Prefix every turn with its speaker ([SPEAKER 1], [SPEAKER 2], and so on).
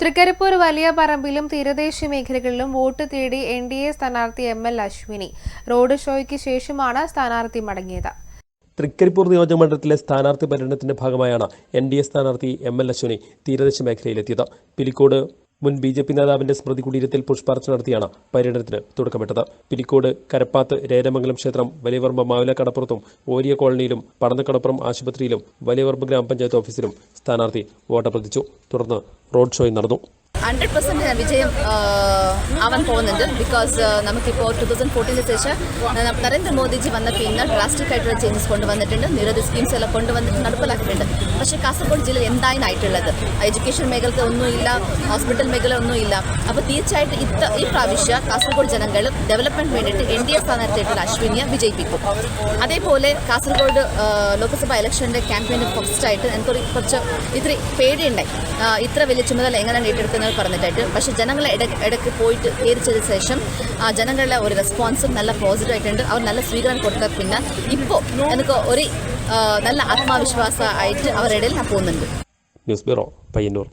[SPEAKER 1] തൃക്കരിപ്പൂർ വലിയ പറമ്പിലും തീരദേശ മേഖലകളിലും വോട്ട് തേടി എൻ ഡി എ സ്ഥാനാർത്ഥി എം എൽ അശ്വിനി. റോഡ് ഷോയ്ക്ക് ശേഷമാണ് സ്ഥാനാർത്ഥി മടങ്ങിയത്.
[SPEAKER 2] തൃക്കരിപ്പൂർ നിയോജകമണ്ഡലത്തിലെ സ്ഥാനാർത്ഥി പര്യടനത്തിന്റെ ഭാഗമായാണ് എൻ ഡി എ സ്ഥാനാർത്ഥി എം എൽ അശ്വിനി തീരദേശ മേഖലയിലെത്തിയത്. പിലിക്കോട് മുൻ ബി ജെ പി നേതാവിന്റെ സ്മൃതി കുടീരത്തിൽ പുഷ്പാർച്ച നടത്തിയാണ് പര്യടനത്തിന് തുടക്കമിട്ടത്. പിലിക്കോട് കരപ്പാത്ത് രേരമംഗലം ക്ഷേത്രം വലിയവർമ്മ മാവില കടപ്പുറത്തും ഓരിയ കോളനിയിലും പടന്നക്കടപ്പുറം ആശുപത്രിയിലും വലിയവർമ്മ ഗ്രാമപഞ്ചായത്ത് ഓഫീസിലും സ്ഥാനാർത്ഥി വോട്ടഭ്യർത്ഥിച്ചു. തുടർന്ന് റോഡ് ഷോയും നടന്നു.
[SPEAKER 3] ഹൺഡ്രഡ് പെർസെന്റ് വിജയം ആവാൻ പോകുന്നുണ്ട്. ബിക്കോസ് നമുക്കിപ്പോൾ ടു തൗസൻഡ് ഫോർട്ടീനിന് ശേഷം നരേന്ദ്രമോദിജി വന്ന പിന്നെ ഡ്രാസ്റ്റിക് ആയിട്ടുള്ള ചേഞ്ചസ് കൊണ്ടുവന്നിട്ടുണ്ട്. നിരവധി സ്കീംസ് എല്ലാം കൊണ്ടുവന്നിട്ട് നടപ്പിലാക്കിയിട്ടുണ്ട്. പക്ഷേ കാസർഗോഡ് ജില്ല ആയിട്ടുള്ളത്? എഡ്യൂക്കേഷൻ മേഖലക്ക് ഒന്നുമില്ല ഹോസ്പിറ്റൽ മേഖല ഒന്നുമില്ല. അപ്പോൾ തീർച്ചയായിട്ടും ഇത്ത ഈ പ്രാവശ്യം കാസർഗോഡ് ജനങ്ങൾ ഡെവലപ്മെന്റ് വേണ്ടിയിട്ട് എൻ ഡി എ സ്ഥാനാർത്ഥിയായിട്ടുള്ള അശ്വിനിയെ വിജയിപ്പിക്കും. അതേപോലെ കാസർഗോഡ് ലോക്സഭാ ഇലക്ഷന്റെ ക്യാമ്പയിന്റെ ഫസ്റ്റായിട്ട് എനിക്കൊരു കുറച്ച് ഇത്ര പേടിയുണ്ടായി. ഇത്ര വലിയ ചുമതല എങ്ങനെയാണ് ഏറ്റെടുക്കുന്നത്? പറഞ്ഞിട്ടായിട്ട്. പക്ഷേ ജനങ്ങളെ ഇടയ്ക്ക് ഇടയ്ക്ക് പോയിട്ട് കയറിച്ചതിന് ശേഷം ആ ജനങ്ങളുടെ ഒരു റെസ്പോൺസും നല്ല പോസിറ്റീവ് ആയിട്ടുണ്ട്. അവർ നല്ല സ്വീകരണം കൊടുത്ത പിന്നെ ഇപ്പോൾ എനിക്ക് ഒരു നല്ല ആത്മവിശ്വാസമായിട്ട് അവരുടെ ഇടയിൽ ഞാൻ പോകുന്നുണ്ട്.
[SPEAKER 2] News bureau Payyanur.